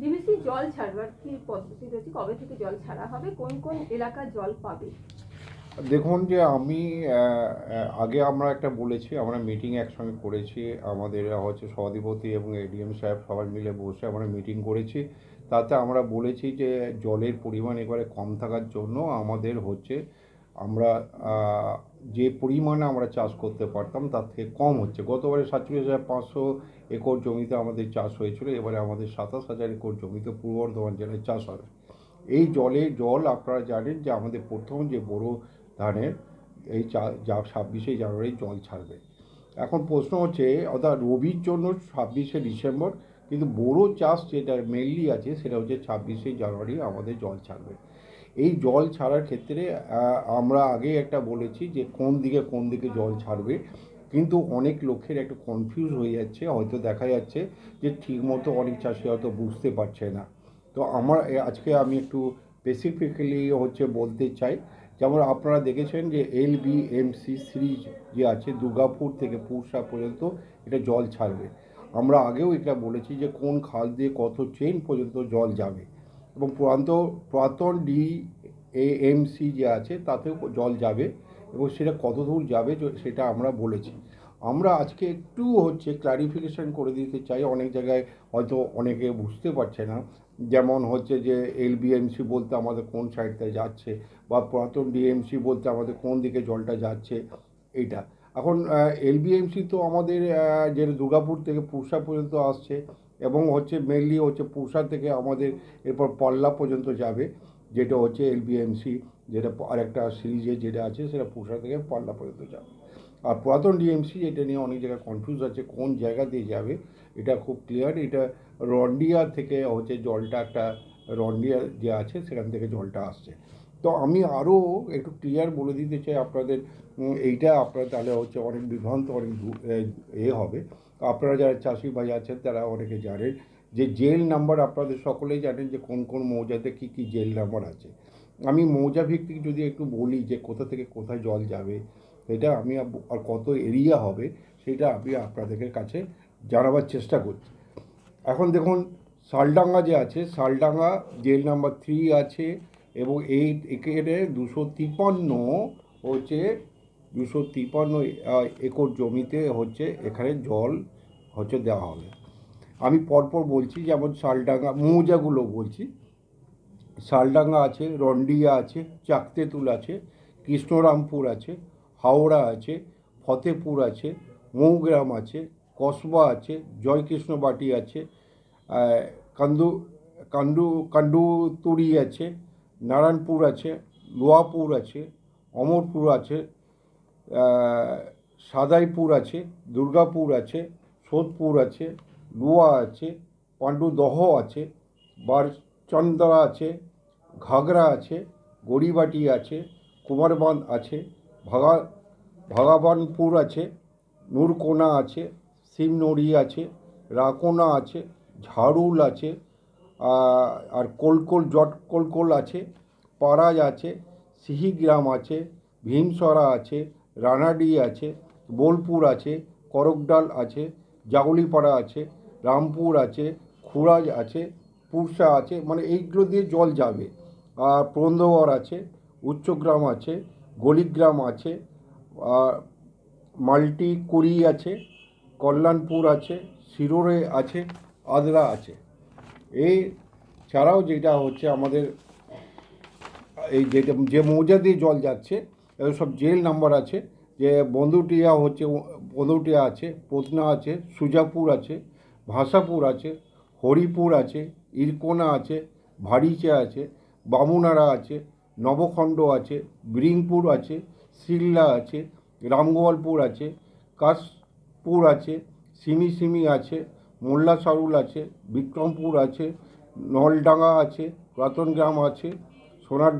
DBC জল ছাড়বার কি পদ্ধতি রয়েছে? কবে থেকে জল ছাড়া হবে? কোন কোন এলাকা জল পাবে? দেখুন যে আমি আগে আমরা একটা বলেছি, আমরা মিটিং একসঙ্গে করেছি, আমাদের হচ্ছে সভাধিপতি এবং এডিএম সাহেব সবাই মিলে বসে আমরা মিটিং করেছি। তাতে আমরা বলেছি যে জলের পরিমাণ এবারে কম থাকার জন্য আমাদের হচ্ছে আমরা যে পরিমাণে আমরা চাষ করতে পারতাম তার থেকে কম হচ্ছে। গতবারে সাতচল্লিশ হাজার পাঁচশো একর জমিতে আমাদের চাষ হয়েছিল, এবারে আমাদের সাতাশ হাজার একর জমিতে পূর্ব বর্ধমান জেলায় চাষ হবে। এই জলে, জল আপনারা জানেন যে আমাদের প্রথম যে বড় ধানের, এই চা ছাব্বিশে জানুয়ারি জল ছাড়বে। এখন প্রশ্ন হচ্ছে, অর্থাৎ রবির জন্য ছাব্বিশে ডিসেম্বর, কিন্তু বড় চাষ যেটা মেনলি আছে সেটা হচ্ছে ছাব্বিশে জানুয়ারি আমাদের জল ছাড়বে। এই জল ছাড়ার ক্ষেত্রে আমরা আগে একটা বলেছি যে কোন দিকে কোন দিকে জল ছাড়বে। কিন্তু অনেক লোকের একটু কনফিউজ হয়ে যাচ্ছে। হয়তো দেখা যাচ্ছে যে ঠিকমতো অনেক চাষি হয়তো বুঝতে পারছে না। তো আমার আজকে আমি একটু স্পেসিফিক্যালি হচ্ছে বলতে চাই। যেমন আপনারা দেখেছেন যে L B M C series যে আছে, দুর্গাপুর থেকে পুরসা পর্যন্ত এটা জল ছাড়বে। আমরা আগেও এটা বলেছি যে কোন খাল দিয়ে কত চেন পর্যন্ত জল যাবে। এবং প্রান্ত পুরাতন ডি এ এম সি যে আছে, তাতেও জল যাবে এবং সেটা কত দূর যাবে সেটা আমরা বলেছি। আমরা আজকে একটু হচ্ছে ক্লারিফিকেশন করে দিতে চাই, অনেক জায়গায় হয়তো অনেকে বুঝতে পারছে না। যেমন হচ্ছে যে এলবিএমসি বলতে আমাদের কোন সাইডটা যাচ্ছে বা পুরাতন ডিএমসি বলতে আমাদের কোন দিকে জলটা যাচ্ছে, এইটা। এখন এলবিএমসি তো আমাদের যে দুর্গাপুর থেকে পুরসা পর্যন্ত আসছে এবং হচ্ছে মেনলি হচ্ছে পুরসা থেকে আমাদের এরপর পল্লা পর্যন্ত যাবে, যেটা হচ্ছে এলবিএমসি যেটা আরেকটা সিরিজে যেটা আছে সেটা পুরসা থেকে পল্লা পর্যন্ত যাবে। আর পুরাতন ডিএমসি এটা নিয়ে অনেক জায়গায় কনফিউজ আছে, কোন জায়গা দিয়ে যাবে, এটা খুব ক্লিয়ার এটা রন্ডিয়া থেকে হচ্ছে জলটা একটা রন্ডিয়া যে আছে সেখান থেকে জলটা আসছে। তো আমি আরও একটু ক্লিয়ার বলে দিতে চাই আপনাদের এইটা আপনারা তাহলে হচ্ছে অনেক বিভ্রান্ত, অনেক এ হবে। আপনারা যারা চাষি ভাই আছেন, তারা অনেকে জানেন যে জেল নাম্বার আপনাদের সকলেই জানেন যে কোন কোন মৌজাতে কী কী জেল নাম্বার আছে। আমি মৌজা ভিত্তিক যদি একটু বলি যে কোথা থেকে কোথায় জল যাবে, এটা আমি আর কত এরিয়া হবে, সেটা আমি আপনাদের কাছে জানাবার চেষ্টা করছি। এখন দেখুন শালডাঙ্গা যে আছে শালডাঙ্গা জেল নাম্বার থ্রি আছে এবং এই এখানে দুশো তিপান্ন হচ্ছে দুশো তিপান্ন একর জমিতে হচ্ছে এখানে জল হচ্ছে দেওয়া হবে। আমি পরপর বলছি, যেমন শালডাঙ্গা, মৌজাগুলো বলছি। শালডাঙ্গা আছে, রন্ডিয়া আছে, চাকতেতুল আছে, কৃষ্ণরামপুর আছে, হাওড়া আছে, ফতেপুর আছে, মৌগ্রাম আছে, কসবা আছে জয়কৃষ্ণবাটি আছে কান্দু কান্দু কান্ডুতুরি আছে নারায়ণপুর আছে লোয়াপুর আছে, অমরপুর আছে সাদাইপুর আছে, দুর্গাপুর আছে, সোদপুর আছে, লুয়া আছে, পাণ্ডুদহ আছে, বারচন্দরা আছে, ঘাগরা আছে, গড়িবাটি আছে, কুমারবাঁধ আছে, ভাগা, ভাগাবানপুর আছে, নূরকোনা আছে সিমনড়ি আছে, রাকোনা আছে, ঝাড়ুল আছে আর কোলকোল জট কোলকোল আছে পাড়াজ আছে, সিহিগ্রাম আছে, ভীমসরা আছে, রানাডি আছে, বোলপুর আছে, করকডাল আছে জাগুলিপাড়া আছে, রামপুর আছে, খুরাজ আছে, পুরসা আছে মানে এইগুলো দিয়ে জল যাবে। আর প্রন্দগড় আছে, উচ্চগ্রাম আছে, গলিগ্রাম আছে মাল্টি কুড়ি আছে, কল্যাণপুর আছে শিরোরে আছে, আদ্রা আছে। এই ছাড়াও যেটা হচ্ছে আমাদের, এই যেটা যে মৌজা দিয়ে জল যাচ্ছে সব জেল নাম্বার আছে, যে বন্ধুটিয়া হচ্ছে বন্ধুটিয়া আছে পোতনা আছে, সুজাপুর আছে, ভাষাপুর আছে, হরিপুর আছে, ইরকোনা আছে, ভারিচা আছে, বামুনারা আছে, নবখণ্ড আছে, ব্রিংপুর আছে, সিল্লা আছে রামগোয়ালপুর আছে, কাশপুর আছে সিমি সিমি আছে মোল্লা সারুল আছে, বিক্রমপুর আছে, নলডাঙ্গা আছে, রতনগ্রাম আছে, সোনার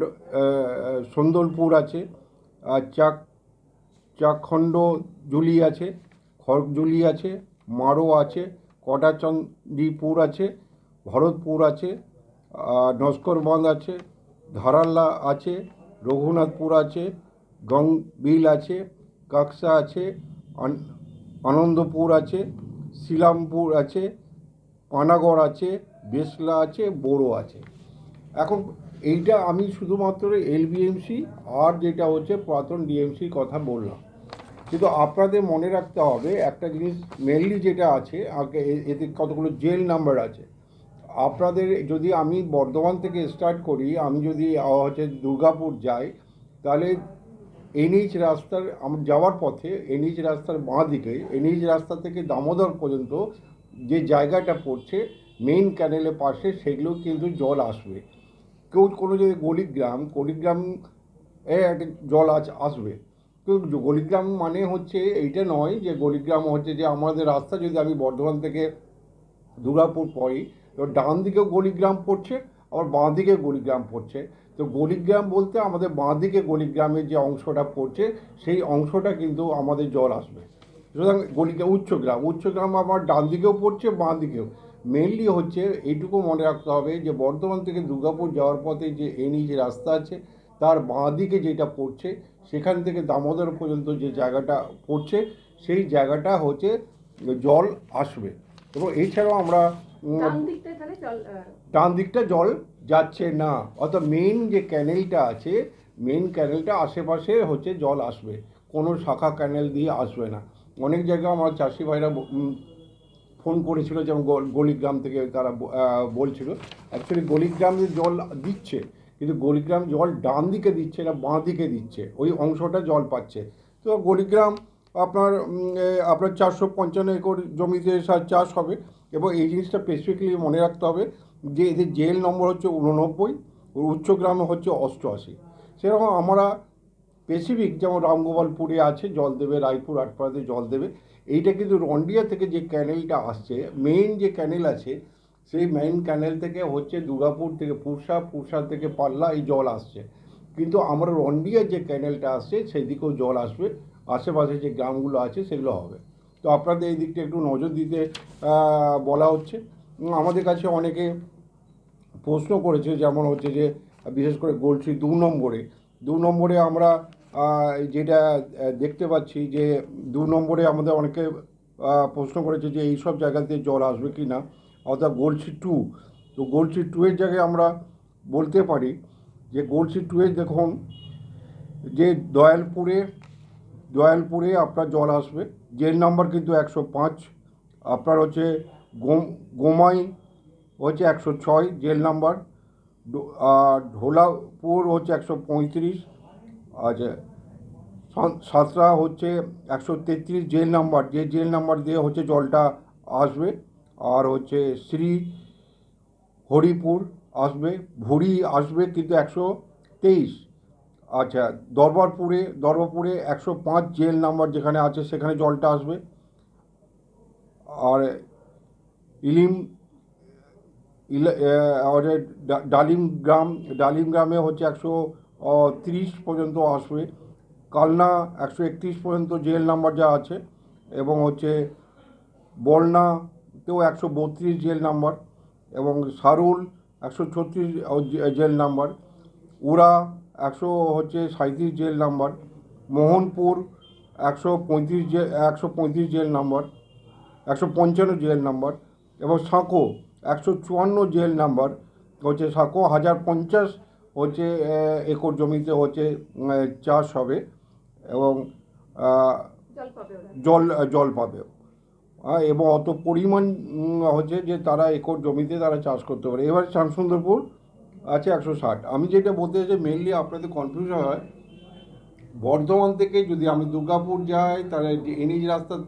সন্দলপুর আছে, আর চাক চাকখণ্ড জুলি আছে খড়জুলি আছে, মারো আছে কটাচন্দিপুর আছে, ভরতপুর আছে, আর নস্করবাঁধ আছে, ধারাল্লা আছে, রঘুনাথপুর আছে গংবিল আছে, কাকসা আছে, আন- আনন্দপুর আছে শিলামপুর আছে, পানাগড় আছে, বেসলা আছে, বোরো আছে। এখন এইটা আমি শুধুমাত্র এলবিএমসি আর যেটা হচ্ছে পুরাতন ডিএমসির কথা বললাম। কিন্তু আপনাদের মনে রাখতে হবে, একটা জিনিস মেনলি যেটা আছে, আগে এতে কতগুলো জেল নাম্বার আছে। আপনাদের যদি আমি বর্ধমান থেকে স্টার্ট করি, আমি যদি হচ্ছে দুর্গাপুর যাই, তাহলে এনএইচ রাস্তার যাওয়ার পথে এনএইচ রাস্তার বাঁ দিকে, এনএইচ রাস্তা থেকে দামোদর পর্যন্ত যে জায়গাটা পড়ছে মেইন ক্যানেলের পাশে, সেগুলো কিন্তু জল আসবে। কেউ কোনো যদি গলিগ্রাম গলিগ্রাম একটা জল আজ আসবে। কিন্তু গলিগ্রাম মানে হচ্ছে, এইটা নয় যে গলিগ্রাম হচ্ছে যে আমাদের রাস্তা যদি আমি বর্ধমান থেকে দুর্গাপুর পড়ি তো ডান দিকেও গলিগ্রাম পড়ছে, আবার বাঁ দিকে গলিগ্রাম পড়ছে। তো গলিগ্রাম বলতে আমাদের বাঁ দিকে গলিগ্রামের যে অংশটা পড়ছে সেই অংশটা কিন্তু আমাদের জল আসবে। সুতরাং গলিগ্রাম উচ্চগ্রাম উচ্চগ্রাম আবার ডান দিকেও পড়ছে বাঁ দিকেও। মেনলি হচ্ছে এইটুকু মনে রাখতে হবে যে বর্ধমান থেকে দুর্গাপুর যাওয়ার পথে যে এনি যে রাস্তা আছে তার বাঁ দিকে যেটা পড়ছে সেখান থেকে দামোদর পর্যন্ত যে জায়গাটা পড়ছে সেই জায়গাটা হচ্ছে জল আসবে। এবং এছাড়াও আমরা ডান দিকটা জল যাচ্ছে না। অর্থাৎ মেইন যে ক্যানেলটা আছে মেইন ক্যানেলটা আশেপাশে হচ্ছে জল আসবে। কোনো শাখা ক্যানেল দিয়ে আসবে না। অনেক জায়গায় আমার চাষি ভাইরা ফোন করেছিল, যেমন গল- গলিগ্রাম থেকে তারা বলছিল অ্যাকচুয়ালি গলিগ্রামে জল দিচ্ছে, কিন্তু গলিগ্রাম জল ডান দিকে দিচ্ছে না, বাঁ দিকে দিচ্ছে। ওই অংশটা জল পাচ্ছে। তো গলিগ্রাম আপনার আপনার চারশো পঞ্চান্ন একর জমিতে চাষ হবে। এবং এই জিনিসটা স্পেসিফিকলি মনে রাখতে হবে যে এদের জেল নম্বর হচ্ছে উননব্বই উচ্চগ্রামে হচ্ছে অষ্টআশি। সেরকম আমরা স্পেসিফিক যেমন রামগোপালপুরে আছে জল দেবে রায়পুর, আটপাড়াতে জল দেবে এইটা কিন্তু রন্ডিয়া থেকে যে ক্যানেলটা আসছে মেইন যে ক্যানেল আছে, সেই মেইন ক্যানেল থেকে হচ্ছে দুর্গাপুর থেকে পুরসা পুরসা থেকে পাল্লা এই জল আসছে। কিন্তু আমরা রন্ডিয়ার যে ক্যানেলটা আসছে, সেদিকেও জল আসবে, আশেপাশে যে গ্রামগুলো আছে, সেগুলো হবে। তো আপনাদের এই দিকটা একটু নজর দিতে বলা হচ্ছে। আমাদের কাছে অনেকে প্রশ্ন করেছে, যেমন হচ্ছে যে, বিশেষ করে গোলসি দু নম্বরে। দু নম্বরে আমরা যেটা দেখতে পাচ্ছি যে, দু নম্বরে আমাদের অনেকে প্রশ্ন করেছে যে এই সব জায়গাতে জল আসবে কি না? অর্থাৎ গোলসি টু। তো গোলসি টু এর জায়গায় আমরা বলতে পারি যে গোলসি টু এর দেখুন, যে দয়ালপুরে দয়ালপুরে আপনার জল আসবে। জেল নাম্বার কিন্তু একশো পাঁচ। আপনার হচ্ছে গোম, গোমাই হচ্ছে একশো ছয় জেল নাম্বার। ঢোলাপুর হচ্ছে একশো পঁয়ত্রিশ। আচ্ছা সাত- সাতরা হচ্ছে একশো তেত্রিশ জেল নাম্বার। যে জেল নাম্বার দিয়ে হচ্ছে জলটা আসবে, আর হচ্ছে শ্রী হরিপুর আসবে ভুরি আসবে কিন্তু একশো তেইশ। আচ্ছা দরবারপুরে দরবারপুরে একশো পাঁচ জেল নাম্বার যেখানে আছে, সেখানে জলটা আসবে। আর ইলিম ডালিম গ্রাম, ডালিম গ্রামে হচ্ছে একশো তিরিশ পর্যন্ত আসবে। কালনা একশো একত্রিশ পর্যন্ত জেল নাম্বার যা আছে, এবং হচ্ছে বলনাতেও একশো বত্রিশ জেল নাম্বার, এবং সারুল একশো ছত্রিশ জেল নাম্বার। উড়া একশো হচ্ছে সাঁত্রিশ জেল নাম্বার মোহনপুর একশো পঁয়ত্রিশ জেল একশো পঁয়ত্রিশ জেল নাম্বার একশো পঞ্চান্ন জেল নাম্বার এবং সাঁকো একশো চুয়ান্ন জেল নাম্বার হচ্ছে সাঁকো হাজার পঞ্চাশ হচ্ছে একর জমিতে হচ্ছে চাষ হবে এবং জল জল পাবে। এবং অত পরিমাণ হচ্ছে যে তারা একর জমিতে তারা চাষ করতে পারে। এবার শ্যামসুন্দরপুর আছে একশো ষাট। আমি যেটা বলতে চাই মেনলি আপনাদের কনফিউশন হয়, বর্ধমান থেকে যদি আমি দুর্গাপুর যাই, তাহলে এনএইচ রাস্তার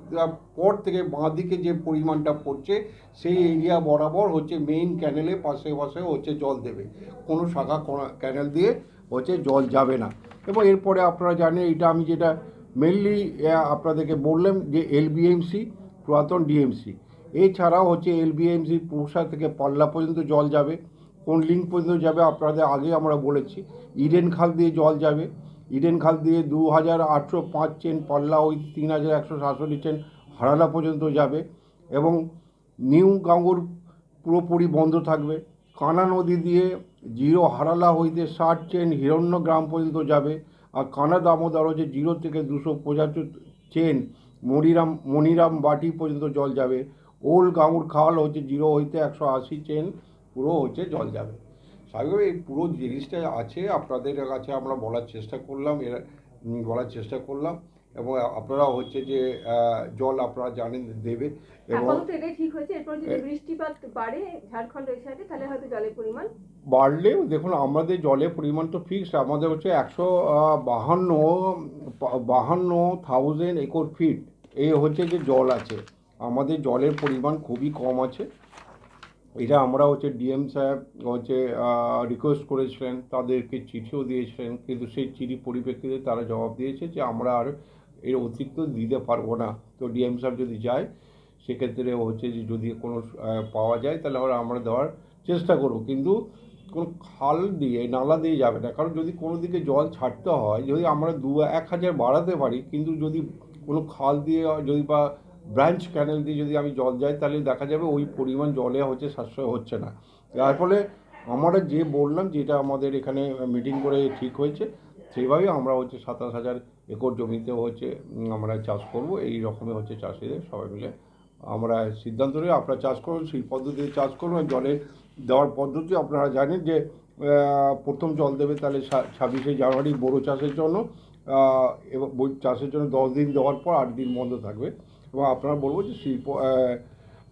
পর থেকে বাঁ দিকে যে পরিমাণটা পড়ছে, সেই এরিয়া বরাবর হচ্ছে মেইন ক্যানেলে পাশে পাশে হচ্ছে জল দেবে। কোনো শাখা ক্যানেল দিয়ে হচ্ছে জল যাবে না। এবং এরপরে আপনারা জানেন, এটা আমি যেটা মেনলি আপনাদেরকে বললাম যে এলবিএমসি পুরাতন ডিএমসি এছাড়াও হচ্ছে এলবিএমসি পুরসা থেকে পাল্লা পর্যন্ত জল যাবে। কোন লিঙ্ক পর্যন্ত যাবে আপনাদের আগে আমরা বলেছি। ইডেন খাল দিয়ে জল যাবে। ইডেন খাল দিয়ে দু হাজার আটশো পাঁচ চেন পাল্লা ওই তিন হাজার একশো সাতষট্টি চেন হারালা পর্যন্ত যাবে এবং নিউ গাঙ্গুর পুরোপুরি বন্ধ থাকবে। কানা নদী দিয়ে জিরো হারালা হইতে ষাট চেন হিরণ্য গ্রাম পর্যন্ত যাবে। আর কানা দামোদর হচ্ছে জিরো থেকে দুশো পঁচাত্তর চেন মনিরাম মনিরাম বাটি পর্যন্ত জল যাবে। ওল গাঙুর খাল হচ্ছে জিরো হইতে একশো আশি চেন পুরো হচ্ছে জল যাবে। স্বাভাবিক এই পুরো জিনিসটা আছে আপনাদের কাছে আমরা বলার চেষ্টা করলাম এর বলার চেষ্টা করলাম এবং আপনারা হচ্ছে যে জল আপনারা জানেন দেবে এবং আপাতত এটাই ঠিক হয়েছে এরপর যদি বৃষ্টিপাত বাড়ে ঝাড়খণ্ড এই তাহলে হয়তো জলের পরিমাণ বাড়লেও দেখুন আমাদের জলের পরিমাণ তো ফিক্সড আমাদের হচ্ছে একশো বাহান্ন বাহান্ন থাউজেন্ড একর ফিট এই হচ্ছে যে জল আছে। আমাদের জলের পরিমাণ খুবই কম আছে। এটা আমরা হচ্ছে ডিএম সাহেব হচ্ছে রিকোয়েস্ট করেছিলেন, তাদেরকে চিঠিও দিয়েছিলেন, কিন্তু সেই চিঠি পরিপ্রেক্ষিতে তারা জবাব দিয়েছে যে আমরা আর এর অতিরিক্ত দিতে পারব না। তো ডিএম সাহেব যদি যায়, সেক্ষেত্রে হচ্ছে যে যদি কোনো পাওয়া যায়, তাহলে আমরা দেওয়ার চেষ্টা করব। কিন্তু কোনো খাল দিয়ে, নালা দিয়ে যাবে না। কারণ যদি কোনো দিকে জল ছাড়তে হয়, যদি আমরা দু এক হাজার বাড়াতে পারি, কিন্তু যদি কোনো খাল দিয়ে, যদি বা ব্রাঞ্চ ক্যানেল দিয়ে যদি আমি জল যাই, তাহলে দেখা যাবে ওই পরিমাণ জলে হচ্ছে, সাশ্রয় হচ্ছে না। যার ফলে আমরা যে বললাম যেটা আমাদের এখানে মিটিং করে ঠিক হয়েছে সেইভাবেই আমরা হচ্ছে সাতাশ হাজার একর জমিতে হচ্ছে আমরা চাষ করব। এই রকমের হচ্ছে চাষিদের সবাই মিলে আমরা সিদ্ধান্ত নিয়ে আপনারা চাষ করুন, সেই পদ্ধতিতে চাষ করুন জলে দেওয়ার পদ্ধতি আপনারা জানেন যে প্রথম জল দেবে তাহলে ছাব্বিশে জানুয়ারি বোরো চাষের জন্য এবং চাষের জন্য দশ দিন দেওয়ার পর আট দিন বন্ধ থাকবে। এবং আপনারা বলব যে শ্রী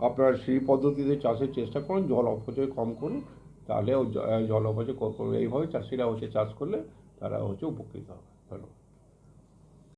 আপনার শ্রী পদ্ধতিতে চাষের চেষ্টা করুন, জল অপচয় কম করুন, তাহলে জল অপচয় কম করবে এইভাবে চাষিরা হচ্ছে, চাষ করলে তারা হচ্ছে উপকৃত হবে।